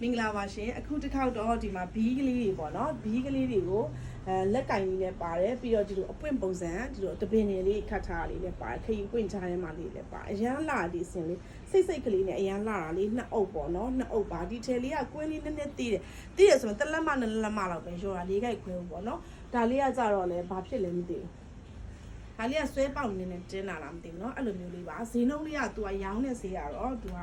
မင်္ဂလာပါရှင်အခုတစ်ခေါက်တော့ဒီမှာဘီးကလေးတွေပေါ့နော်ဘီးကလေးတွေကိုအဲလက်ကင်လေးနဲ့ပါတယ်ပြီးတော့ဒီလိုအပွင့်ပုံစံဒီလိုတပင်နေလေးခတ်ထားလေးနဲ့ပါတယ်ခရင်ပွင့်ချထဲမှာလေးလည်းပါအရန်လာဒီစင်လေးစိတ်စိတ်ကလေးနဲ့အရန်လာတာလေးနှစ်အုပ်ပေါ့နော်နှစ်အုပ်ပါဒီထဲလေးကကွင်းလေးနည်းနည်းတီးတယ်တီးတယ်ဆိုရင်တစ်လက်မနှစ်လက်မလောက်ပဲရောတာလေးခိုက်ခွဲပေါ့နော်ဒါလေးကကြတော့လဲဘာဖြစ်လဲမသိဘူး ဒါလေးကဆွဲပေါက်နေနေတင်းလာတာမသိဘူးเนาะအဲ့လိုမျိုးလေးပါဈေးနှုန်းလေးက तू ကရောင်းနေဈေးရတော့ तू က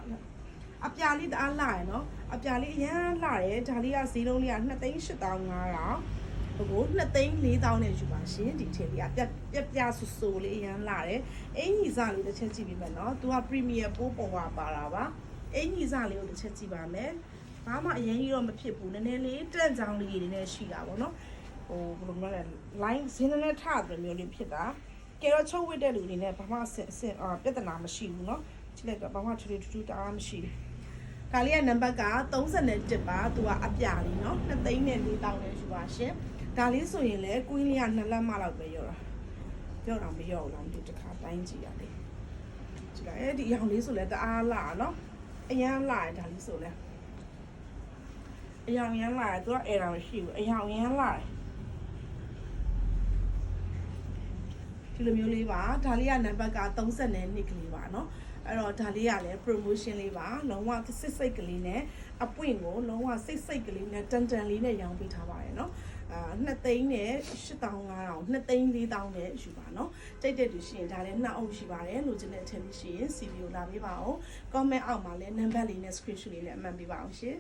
အပြာလေးတအားလာရယ်เนาะ အပြာလေးအရန်လာရယ်ဒါလေးကဈေးနှုန်းလေးက2သိန်း8500ဟိုကို2သိန်း4000နဲ့ယူပါရှင်ဒီထည့်လေးကပြက်ပြက်ပြဆူဆူလေးအရန်လာတယ်အင်ကြီးစားလေးတစ်ချက်ကြည့်ပြီးမယ်เนาะ तू က premier ပိုးပေါ်ပါပါတာပါအင်ကြီးစားလေးကိုတစ်ချက်ကြည့်ပါမယ်ဘာမှအရင်ကြီးတော့မဖြစ်ဘူးနည်းနည်းလေးတန့်ချောင်းလေးတွေနဲ့ရှိတာပေါ့เนาะဟိုဘယ်လိုမှလဲ line ဈေးနဲ့ထားတယ်မျိုးလေးဖြစ်တာ ကဲတော့ချုပ်ဝစ်တဲ့လူအနေနဲ့ဘာမှအဆင်အဆင်အာပြဿနာမရှိဘူးเนาะကြည့်လိုက်တော့ဘာမှထူထူထူထူတအားမရှိဘူး ဒါလေးရဲ့နံပါတ်က37ပါသူကအပြလေးเนาะ2သိန်းနဲ့4တောင်းနဲ့ယူပါရှင်ဒါလေးဆိုရင်လည်းကွင်းလေးက2လက်မလောက်ပဲရောတာပြောတော့မရောဘူးလားမသိဘူးတစ်ခါတိုင်းကြည့်ရတယ်ကြည့်လိုက်အဲ့ဒီအရောင်လေးဆိုလည်းတအားလာเนาะအရန်လာတယ်ဒါလေးဆိုလည်းအရောင်ရန်လာတယ်သူကအဲ့ဒါမရှိဘူးအရောင်ရန်လာတယ် ဒီလိုမျိုးလေးပါဒါလေးကနံပါတ်က30နဲ့နှစ်ကလေးပါเนาะ အဲ့တော့ဒါလေးကလည်း promotion လေးပါလုံးဝစစ်စိတ်ကလေးနဲ့အပွင့်ကိုလုံးဝစိတ်စိတ်ကလေးနဲ့တန်တန်လေးနဲ့ရောင်းပေးထားပါတယ်နော်အာ2သိန်းနဲ့8500 2သိန်း4000နဲ့ယူပါနော်တိတ်တက်တူရှိရင်ဒါလည်း2အောင်ရှိပါတယ်လိုချင်တဲ့အထက်လေးရှိရင် CV ကိုလာပေးပါအောင် comment အောက်မှာလည်း number လေးနဲ့ screenshot လေးလည်းအမှန်ပေးပါအောင်ရှင်